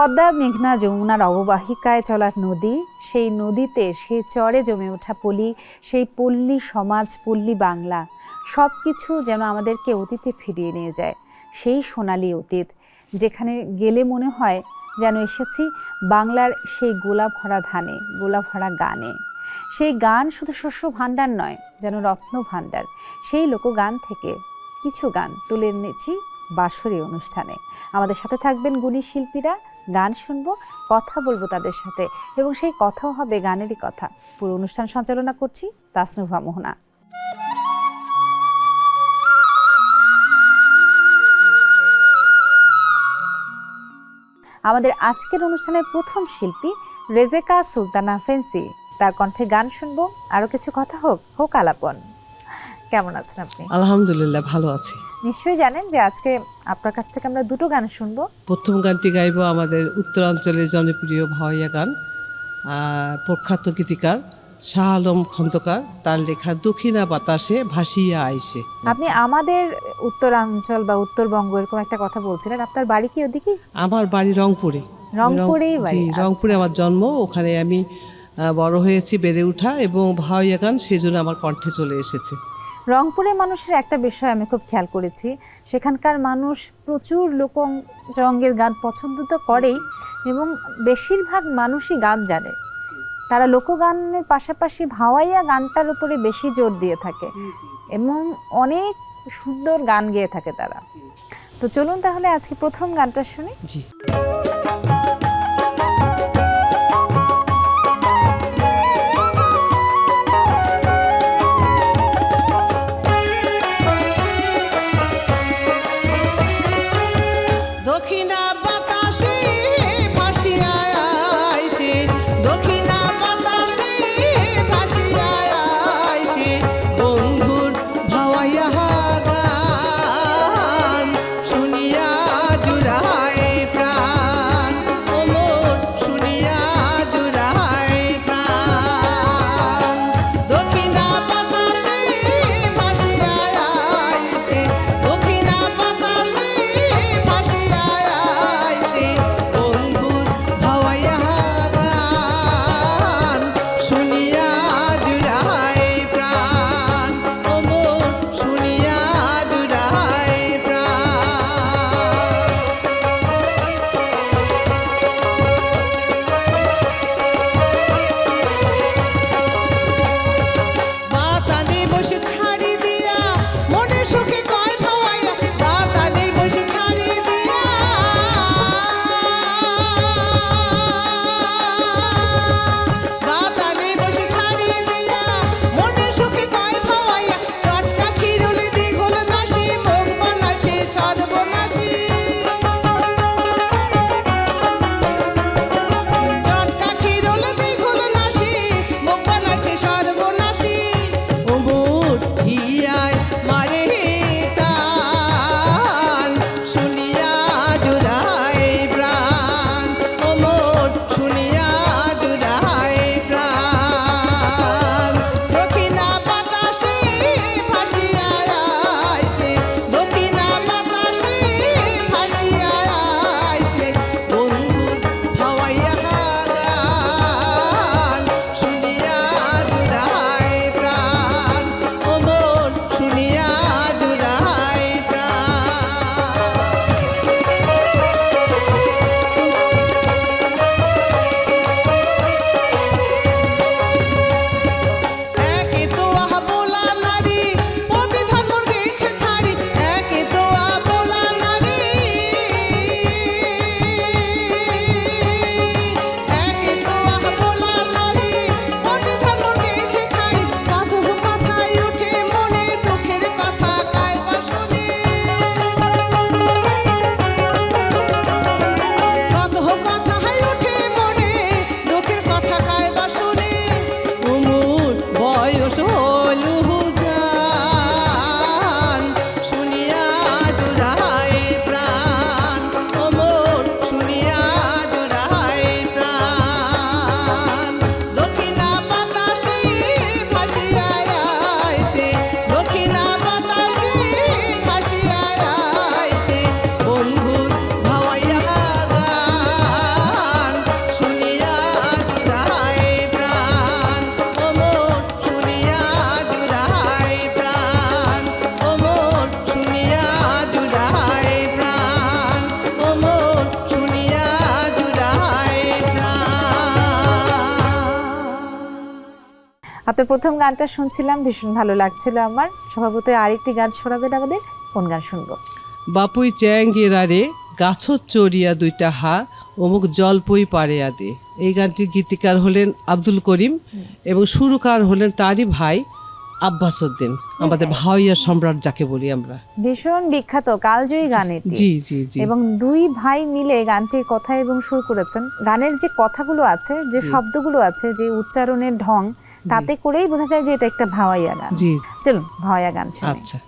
পদ্মা, মেঘনা যমুনার অববাহিকায় চলার নদী, সেই নদীতে সে চরে জমে ওঠা পল্লী সেই পল্লী সমাজ, পল্লী বাংলা সব কিছু যেন আমাদেরকে অতীতে ফিরিয়ে নিয়ে যায়, সেই সোনালী অতীত, যেখানে গেলে মনে হয় যেন এসেছি বাংলার সেই গোলা ভরা ধানে গোলা ভরা গানে। সেই গান শুধু শস্য ভাণ্ডার নয়, যেন রত্ন ভাণ্ডার, সেই লোকগান থেকে কিছু গান তুলে এনেছি বাঁশরী অনুষ্ঠানে। আমাদের সাথে থাকবেন গুণী শিল্পীরা গান শুনব, কথা বলব তাদের সাথে এবং সেই কথাও হবে গানেরই কথা। পুরো অনুষ্ঠান সঞ্চালনা করছি তাসনুভা মোহনা। আমাদের আজকের অনুষ্ঠানের প্রথম শিল্পী রেজেকা সুলতানা ফেন্সি, তার কণ্ঠে গান শুনব আরও কিছু কথা হোক হোক আলাপন। কেমন আছেন আপনি? আলহামদুলিল্লাহ, ভালো আছি। নিশ্চয়ই জানেন যে আজকে আপনার কাছ থেকে আমরা দুটো গান শুনব। প্রথম গানটি গাইব আমাদের উত্তরাঞ্চলের জনপ্রিয় ভাওয়াইয়া গান প্রখ্যাত গীতিকার শাহ আলম খন্দকার। তার লেখা দক্ষিণা বাতাসে ভাসিয়া আইসে। আপনি আমাদের উত্তরাঞ্চল বা উত্তরবঙ্গ এরকম একটা কথা বলছিলেন। আপনার বাড়ি কি ওদিকে? আমার বাড়ি রংপুরে। রংপুরেই বাড়ি জি, রংপুরে আমার জন্ম। ওখানে আমি বড় হয়েছি বেড়ে ওঠা এবং ভাওয়াইয়া গান সেজন্য আমার কণ্ঠে চলে এসেছে। রংপুরের মানুষের একটা বিষয় আমি খুব খেয়াল করেছি। সেখানকার মানুষ প্রচুর লোক লোকজঙ্গের গান পছন্দ তো করেই এবং বেশিরভাগ মানুষই গান জানে। তারা লোকগানের পাশাপাশি ভাওয়াইয়া গানটার উপরে বেশি জোর দিয়ে থাকে এবং অনেক সুন্দর গান গেয়ে থাকে তারা। তো চলুন তাহলে আজকে প্রথম গানটা শুনি। জি। আপনার প্রথম গানটা শুনছিলাম ভীষণ ভালো লাগছিল আমার। স্বভাবতই আরেকটি গান শোনাবেন আমাদের কোন গান শুনব? বাপুই চ্যাঙ্গেরা রে গাছত চড়িয়া দুইটা হা অমুক জলপই পাড়িয়া দে এই গানটির গীতিকার হলেন আব্দুল করিম এবং সুরকার হলেন তারই ভাই আব্বাস উদ্দিন আমাদের ভাইয়া সম্রাট যাকে বলি আমরা। ভীষণ বিখ্যাত কালজয়ী গান এটি জি জি জি। এবং দুই ভাই মিলে গানটির কথা এবং সুর করেছেন। গানের যে কথাগুলো আছে যে শব্দগুলো আছে যে উচ্চারণের ঢং তাতে করেই বোঝা যায় যে এটা একটা ভাওয়াইয়া গান। চলুন ভাওয়াইয়া গান আচ্ছা।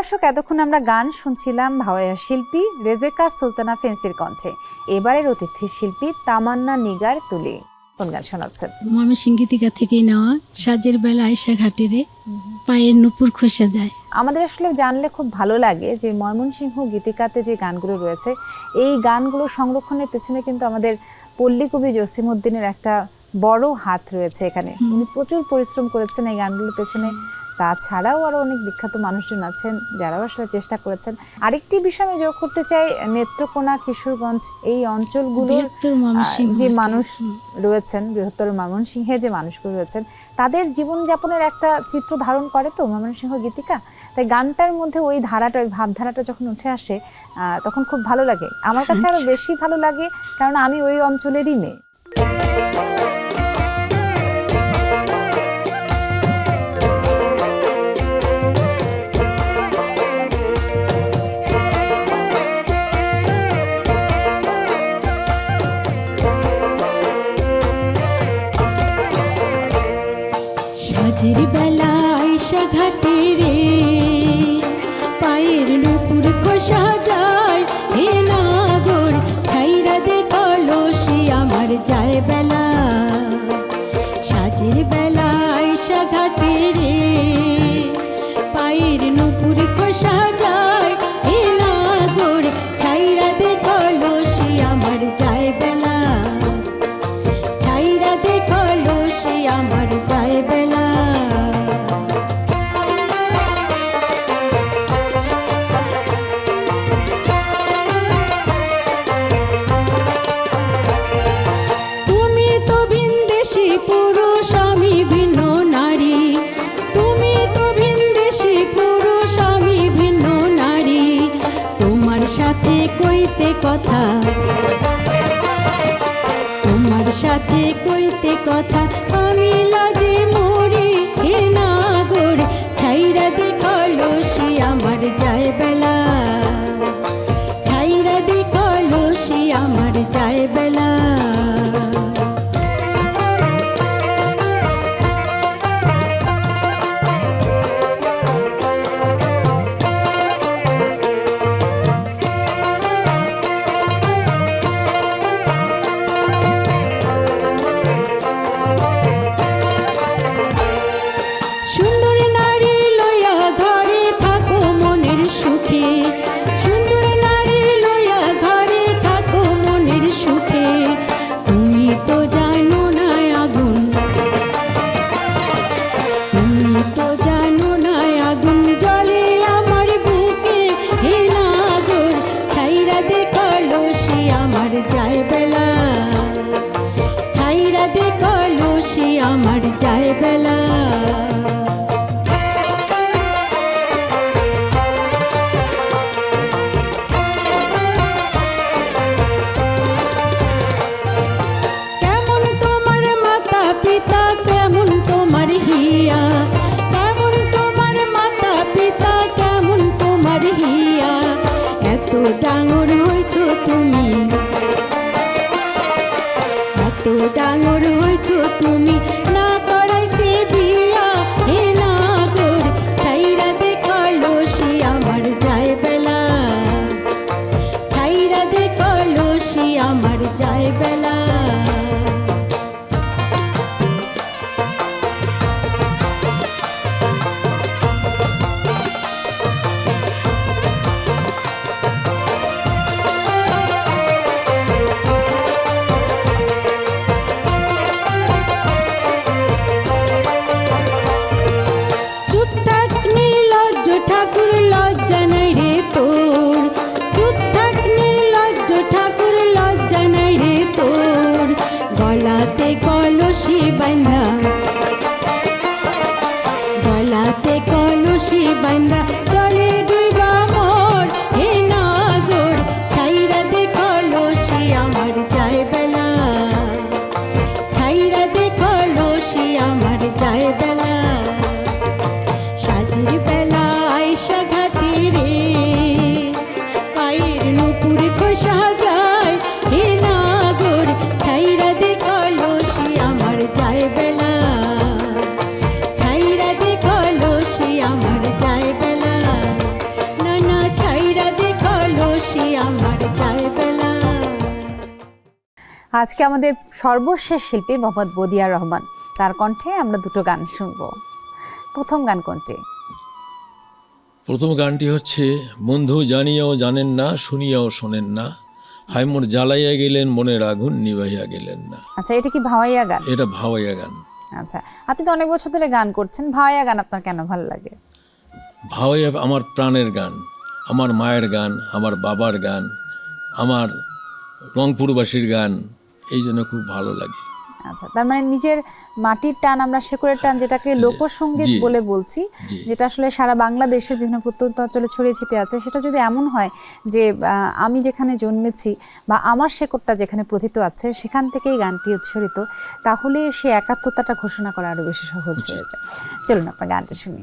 দর্শক এতক্ষণ আমরা গান শুনছিলাম ভাওয়াইয়া শিল্পী রেজেকা সুলতানা ফেন্সির কণ্ঠে। এবারের অতিথি শিল্পী তামান্না নিগার তুলে। কোন গান শোনাচ্ছেন? ময়মনসিংহ গীতিকা থেকেই নেওয়া সাজের বেলা আয়সা ঘাটেরে পায়ের নুপুর খসে যায়। আমাদের আসলে জানলে খুব ভালো লাগে যে ময়মনসিংহ গীতিকাতে যে গানগুলো রয়েছে এই গানগুলো সংরক্ষণের পেছনে কিন্তু আমাদের পল্লী কবি জসিমউদ্দিনের একটা বড় হাত রয়েছে এখানে। উনি প্রচুর পরিশ্রম করেছেন এই গানগুলোর পেছনে। তাছাড়াও আরও অনেক বিখ্যাত মানুষজন আছেন যারাও আসলে চেষ্টা করেছেন। আরেকটি বিষয় আমি যোগ করতে চাই নেত্রকোনা কিশোরগঞ্জ এই অঞ্চলগুলোর যে মানুষ রয়েছেন বৃহত্তর ময়মনসিংহের যে মানুষগুলো রয়েছেন তাদের জীবনযাপনের একটা চিত্র ধারণ করে তো ময়মনসিংহ গীতিকা। তাই গানটার মধ্যে ওই ধারাটা ওই ভাবধারাটা যখন উঠে আসে তখন খুব ভালো লাগে। আমার কাছে আরও বেশি ভালো লাগে কারণ আমি ওই অঞ্চলেরই মেয়ে। কইতে কথা আমি লাজে ডাঙর হয়েছ তুমি। গলাতে কলসি বান্ধা গলাতে কলসি বান্ধা আজকে আমাদের সর্বশেষ শিল্পী মোহাম্মদ বদিয়া রহমান। তার কণ্ঠে আমরা দুটো গান শুনব। প্রথম গান কোনটি? প্রথম গানটি হচ্ছে বন্ধু জানিয়াও জানেন না শুনিয়াও শোনেন না। হাই মোর জ্বালাইয়া গেলেন মনের আগুন নিভাইয়া গেলেন না। আচ্ছা এটা কি ভাওয়াইয়া গান? এটা ভাওয়াইয়া গান। আচ্ছা আপনি তো অনেক বছর ধরে গান করছেন। ভাওয়াইয়া গান আপনার কেন ভালো লাগে? ভাওয়াইয়া আমার প্রাণের গান আমার মায়ের গান আমার বাবার গান আমার রংপুরবাসীর গান এই জন্য খুব ভালো লাগে। আচ্ছা তার মানে নিজের মাটির টান আমরা শেকড়ের টান যেটাকে লোকসঙ্গীত বলে বলছি যেটা আসলে সারা বাংলাদেশের বিভিন্ন প্রত্যন্ত অঞ্চলে ছড়িয়ে ছিটিয়ে আছে সেটা যদি এমন হয় যে আমি যেখানে জন্মেছি বা আমার শেকড়টা যেখানে প্রথিত আছে সেখান থেকেই গানটি উচ্ছরিত তাহলে সে একাত্মতাটা ঘোষণা করা আরও বেশি সহজ হয়ে যায়। চলুন আপনার গানটা শুনি।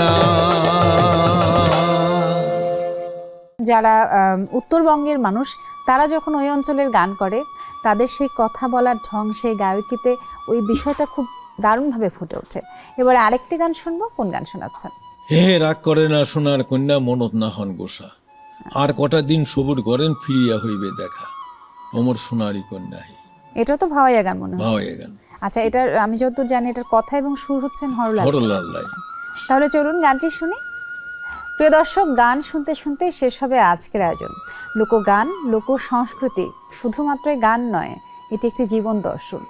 না। যারা উত্তরবঙ্গের মানুষ তারা যখন ওই অঞ্চলের গান করে তাদের সেই কথা বলার ঢং সেই গায়কিতে ওই বিষয়টা খুব দারুণভাবে ফুটে ওঠে। এবারে আরেকটি গান শুনব কোন গান শোনাচ্ছেন? হে রাগ করে না সোনার কন্যা মনত না হন গোসা। আর কটা দিন সবুর করেন ফিরিয়া হইবে দেখা। অমর সোনারি কন্যা এটা তো ভাওয়াইয়া গান মনে হচ্ছে। ভাওয়াইয়া গান। আচ্ছা এটার আমি যতদূর জানি এটার কথা এবং সুর হচ্ছেন হরলাল। তাহলে চলুন গানটি শুনি। প্রিয় দর্শক গান শুনতে শুনতে শেষ হবে আজকের আয়োজন। লোকগান লোক সংস্কৃতি শুধুমাত্র গান নয় এটি একটি জীবন দর্শন।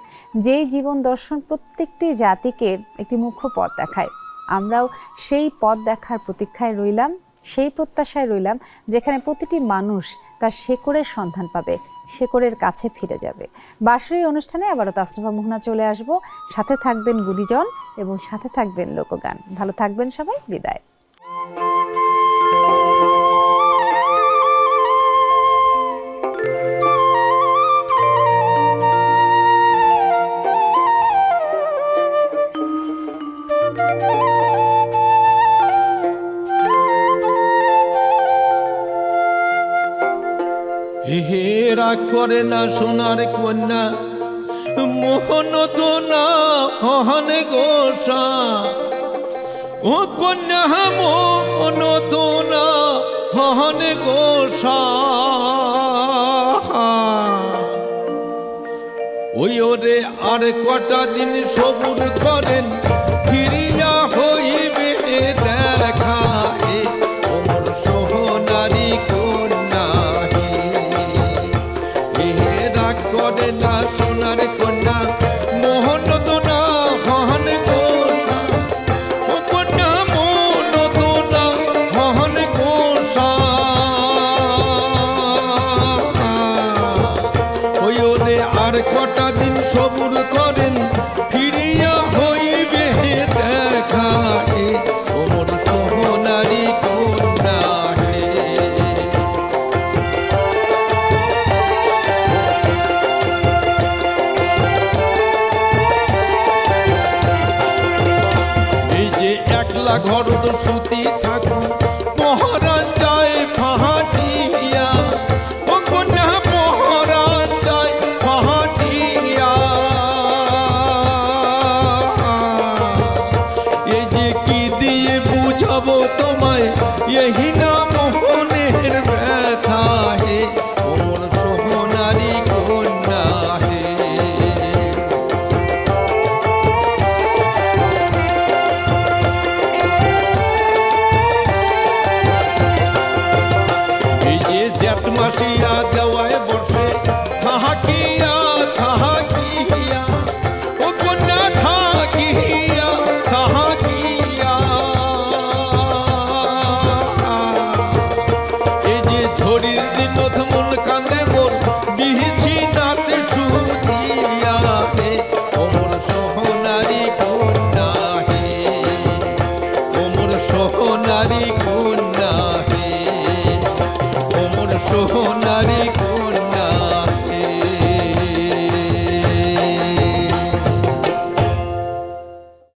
যেই জীবন দর্শন প্রত্যেকটি জাতিকে একটি মুখ্য পথ দেখায়। আমরাও সেই পথ দেখার প্রতীক্ষায় রইলাম সেই প্রত্যাশায় রইলাম যেখানে প্রতিটি মানুষ তার শেকড়ের সন্ধান পাবে। শেকড়ের কাছে ফিরে যাবে। বাঁশরী অনুষ্ঠানে আবারও তাসনুফা মোহনা চলে আসব। সাথে থাকবেন গুলিজন এবং সাথে থাকবেন লোকগান। ভালো থাকবেন সবাই। বিদায়। হেরা করে না সোনার কন্যা। মোহন তো না হন গোসা ও কন্যা মোহন তো না হন গোসা ওই ওরে আর কটা দিন সবুর করেন।